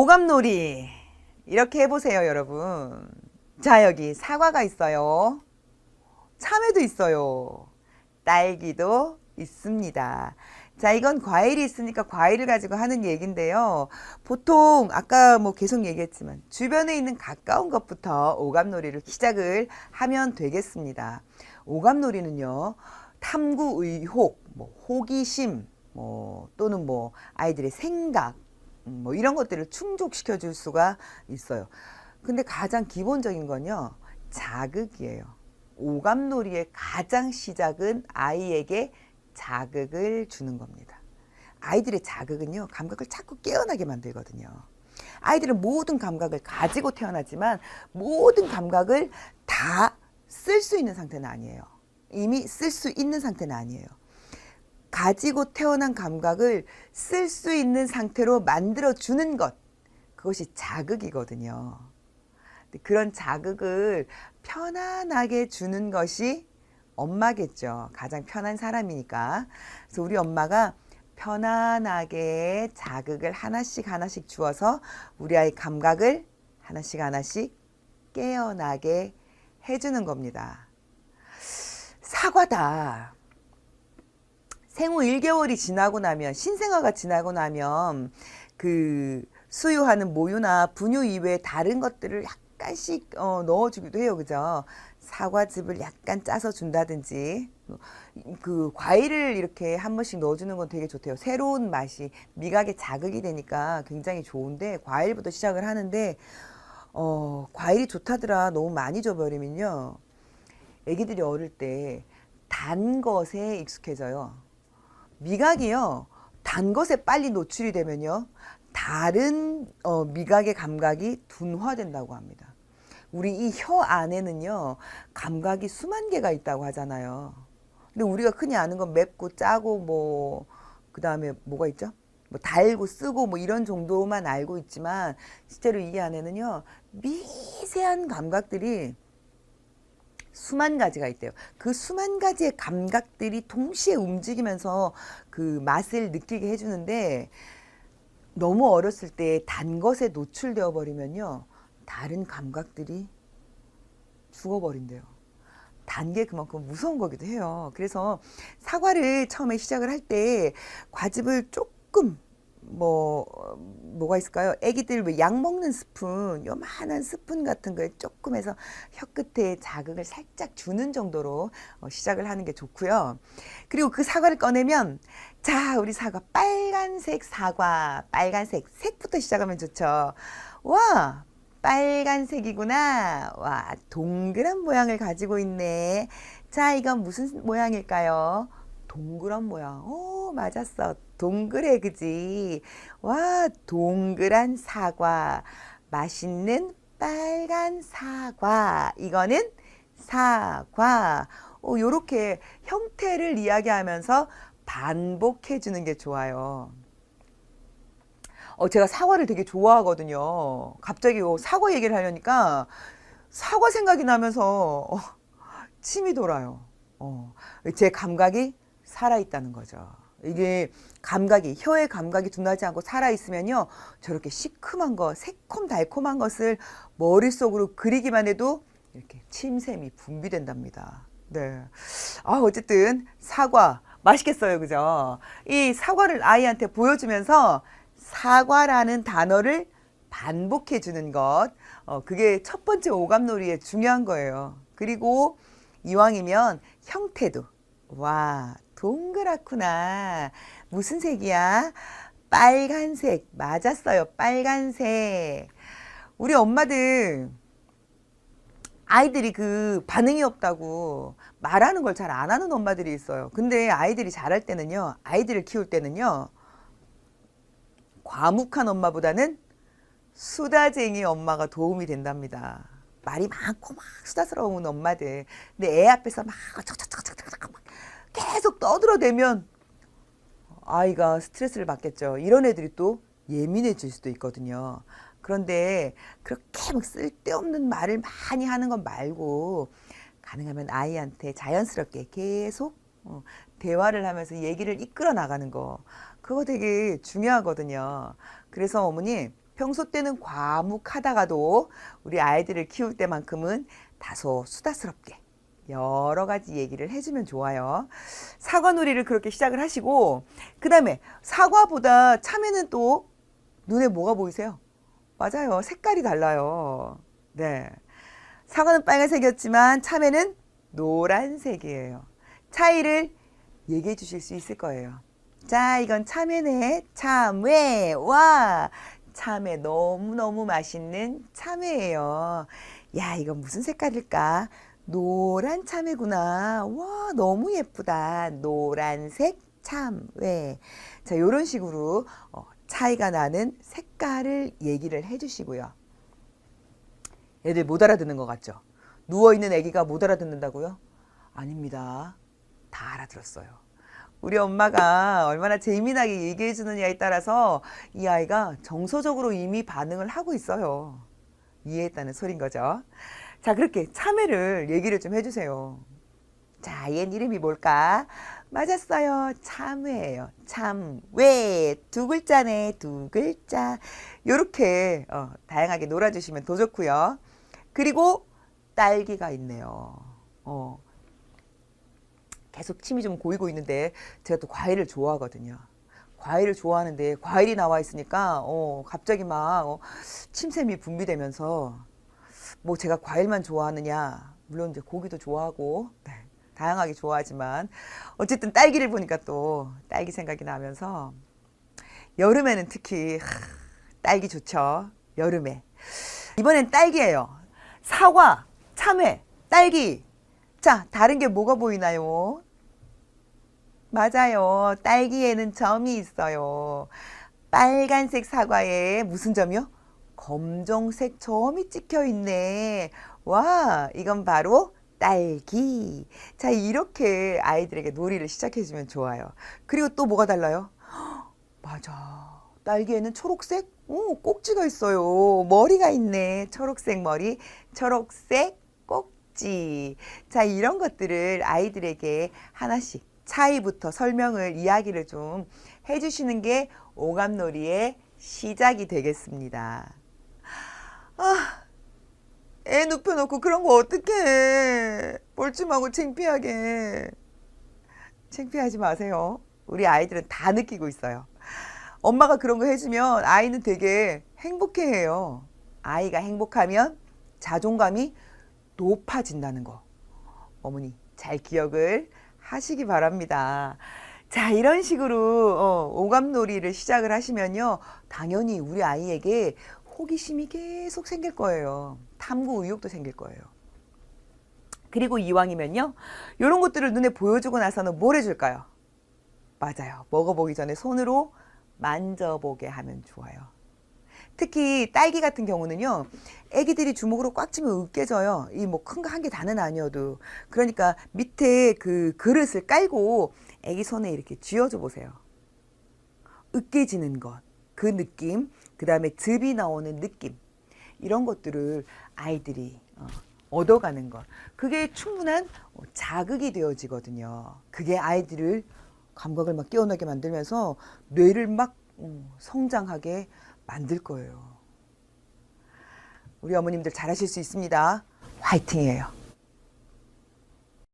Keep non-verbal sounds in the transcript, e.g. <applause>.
오감놀이. 이렇게 해보세요 여러분. 자 여기 사과가 있어요. 참외도 있어요. 딸기도 있습니다. 자 이건 과일이 있으니까 과일을 가지고 하는 얘긴데요. 보통 아까 뭐 계속 얘기했지만 주변에 있는 가까운 것부터 오감놀이를 시작을 하면 되겠습니다. 오감놀이는요 탐구 의혹 뭐 호기심 뭐 또는 뭐 아이들의 생각 음, 뭐 이런 것들을 충족시켜 줄 수가 있어요. 근데 가장 기본적인 건요. 자극이에요. 오감놀이의 가장 시작은 아이에게 자극을 주는 겁니다. 아이들의 자극은요. 감각을 자꾸 깨어나게 만들거든요. 아이들은 모든 감각을 가지고 태어나지만 모든 감각을 다 쓸 수 있는 상태는 아니에요. 이미 쓸 수 있는 상태는 아니에요. 가지고 태어난 감각을 쓸 수 있는 상태로 만들어 주는 것 그것이 자극이거든요. 그런 자극을 편안하게 주는 것이 엄마겠죠. 가장 편한 사람이니까. 그래서 우리 엄마가 편안하게 자극을 하나씩 하나씩 주어서 우리 아이 감각을 하나씩 하나씩 깨어나게 해주는 겁니다. 사과다. 생후 1개월이 지나고 나면 신생아가 지나고 나면 그 수유하는 모유나 분유 이외에 다른 것들을 약간씩 어, 넣어주기도 해요, 그죠? 사과즙을 약간 짜서 준다든지 그 과일을 이렇게 한 번씩 넣어주는 건 되게 좋대요. 새로운 맛이 미각에 자극이 되니까 굉장히 좋은데 과일부터 시작을 하는데 어, 과일이 좋다더라 너무 많이 줘버리면요. 애기들이 어릴 때 단 것에 익숙해져요. 미각이요. 단 것에 빨리 노출이 되면요. 다른 어, 미각의 감각이 둔화된다고 합니다. 우리 이 혀 안에는요. 감각이 수만 개가 있다고 하잖아요. 근데 우리가 흔히 아는 건 맵고 짜고 뭐 그다음에 뭐가 있죠? 뭐 달고 쓰고 뭐 이런 정도만 알고 있지만 실제로 이 안에는요. 미세한 감각들이 수만 가지가 있대요. 그 수만 가지의 감각들이 동시에 움직이면서 그 맛을 느끼게 해주는데 너무 어렸을 때 단 것에 노출되어 버리면요. 다른 감각들이 죽어버린대요. 단 게 그만큼 무서운 거기도 해요. 그래서 사과를 처음에 시작을 할 때 과즙을 조금 뭐 어, 뭐가 있을까요? 애기들 왜약 먹는 스푼, 요만한 스푼 같은 거에 조금 해서 혀 끝에 자극을 살짝 주는 정도로 어, 시작을 하는 게 좋고요. 그리고 그 사과를 꺼내면 자, 우리 사과 빨간색 사과, 빨간색 색부터 시작하면 좋죠. 와, 빨간색이구나. 와, 동그란 모양을 가지고 있네. 자, 이건 무슨 모양일까요? 동그란 모양. 오, 맞았어. 동그래, 그지? 와, 동그란 사과. 맛있는 빨간 사과. 이거는 사과. 오, 요렇게 형태를 이야기하면서 반복해 주는 게 좋아요. 어, 제가 사과를 되게 좋아하거든요. 갑자기 어, 사과 얘기를 하려니까 사과 생각이 나면서 어, 침이 돌아요. 어, 제 감각이 살아있다는 거죠. 이게 감각이, 혀의 감각이 둔하지 않고 살아 있으면요. 저렇게 시큼한 거, 새콤달콤한 것을 머릿속으로 그리기만 해도 이렇게 침샘이 분비된답니다. 네. 아, 어쨌든 사과. 맛있겠어요. 그죠? 이 사과를 아이한테 보여주면서 사과라는 단어를 반복해 주는 것. 어, 그게 첫 번째 오감놀이에 중요한 거예요. 그리고 이왕이면 형태도. 와, 동그랗구나. 무슨 색이야? 빨간색. 맞았어요. 빨간색. 우리 엄마들 아이들이 그 반응이 없다고 말하는 걸 잘 안 하는 엄마들이 있어요. 근데 아이들이 잘할 때는요, 아이들을 키울 때는요, 과묵한 엄마보다는 수다쟁이 엄마가 도움이 된답니다. 말이 많고 막 수다스러운 엄마들. 근데 애 앞에서 막 척척척척척 막 계속 떠들어대면 아이가 스트레스를 받겠죠. 이런 애들이 또 예민해질 수도 있거든요. 그런데 그렇게 막 쓸데없는 말을 많이 하는 건 말고 가능하면 아이한테 자연스럽게 계속 어, 대화를 하면서 얘기를 이끌어 나가는 거 그거 되게 중요하거든요. 그래서 어머니 평소 때는 과묵하다가도 우리 아이들을 키울 때만큼은 다소 수다스럽게 여러 가지 얘기를 해주면 좋아요. 사과 놀이를 그렇게 시작을 하시고, 그 다음에 사과보다 참외는 또 눈에 뭐가 보이세요? 맞아요. 색깔이 달라요. 네. 사과는 빨간색이었지만 참외는 노란색이에요. 차이를 얘기해 주실 수 있을 거예요. 자, 이건 참외네. 참외. 와! 참외 너무너무 맛있는 참외예요. 야, 이건 무슨 색깔일까? 노란 참외구나. 와, 너무 예쁘다. 노란색 참외. 자, 요런 식으로 어, 차이가 나는 색깔을 얘기를 해 주시고요. 애들 못 알아듣는 것 같죠? 누워있는 애기가 못 알아듣는다고요? 아닙니다. 다 알아들었어요. 우리 엄마가 얼마나 재미나게 얘기해 주느냐에 따라서 이 아이가 정서적으로 이미 반응을 하고 있어요. 이해했다는 소린 거죠. 자, 그렇게 참외를 얘기를 좀 해주세요. 자, 얘 이름이 뭘까? 맞았어요. 참외예요. 참외. 두 글자네. 두 글자. 요렇게 어, 다양하게 놀아주시면 더 좋고요. 그리고 딸기가 있네요. 어, 계속 침이 좀 고이고 있는데 제가 또 과일을 좋아하거든요. 과일을 좋아하는데 과일이 나와 있으니까 어, 갑자기 막 어, 침샘이 분비되면서 뭐 제가 과일만 좋아하느냐 물론 이제 고기도 좋아하고 네, 다양하게 좋아하지만 어쨌든 딸기를 보니까 또 딸기 생각이 나면서 여름에는 특히 하, 딸기 좋죠 여름에. 이번엔 딸기예요. 사과 참외 딸기. 자 다른 게 뭐가 보이나요? 맞아요. 딸기에는 점이 있어요. 빨간색 사과에 무슨 점이요 검정색 점이 찍혀 있네. 와, 이건 바로 딸기. 자, 이렇게 아이들에게 놀이를 시작해주면 좋아요. 그리고 또 뭐가 달라요? 헉, <gasps> 맞아. 딸기에는 초록색? 오, 꼭지가 있어요. 머리가 있네. 초록색 머리, 초록색 꼭지. 자, 이런 것들을 아이들에게 하나씩 차이부터 설명을, 이야기를 좀 해주시는 게 오감놀이의 시작이 되겠습니다. 아, 애 눕혀놓고 그런 거 어떡해. 뻘쭘하고 창피하게. 창피하지 마세요. 우리 아이들은 다 느끼고 있어요. 엄마가 그런 거 해주면 아이는 되게 행복해 해요. 아이가 행복하면 자존감이 높아진다는 거. 어머니, 잘 기억을 하시기 바랍니다. 자, 이런 식으로 어, 오감놀이를 시작을 하시면요. 당연히 우리 아이에게 호기심이 계속 생길 거예요. 탐구 의욕도 생길 거예요. 그리고 이왕이면요. 이런 것들을 눈에 보여주고 나서는 뭘 해줄까요? 맞아요. 먹어보기 전에 손으로 만져보게 하면 좋아요. 특히 딸기 같은 경우는요, 애기들이 주먹으로 꽉 쥐면 으깨져요. 이 뭐 큰 거 한 개 다는 아니어도. 그러니까 밑에 그 그릇을 깔고 애기 손에 이렇게 쥐어줘 보세요. 으깨지는 것, 그 느낌, 그 다음에 즙이 나오는 느낌, 이런 것들을 아이들이 어, 얻어가는 것. 그게 충분한 어, 자극이 되어지거든요. 그게 아이들을 감각을 막 깨어나게 만들면서 뇌를 막 어, 성장하게 만들 거예요. 우리 어머님들 잘하실 수 있습니다. 화이팅이에요.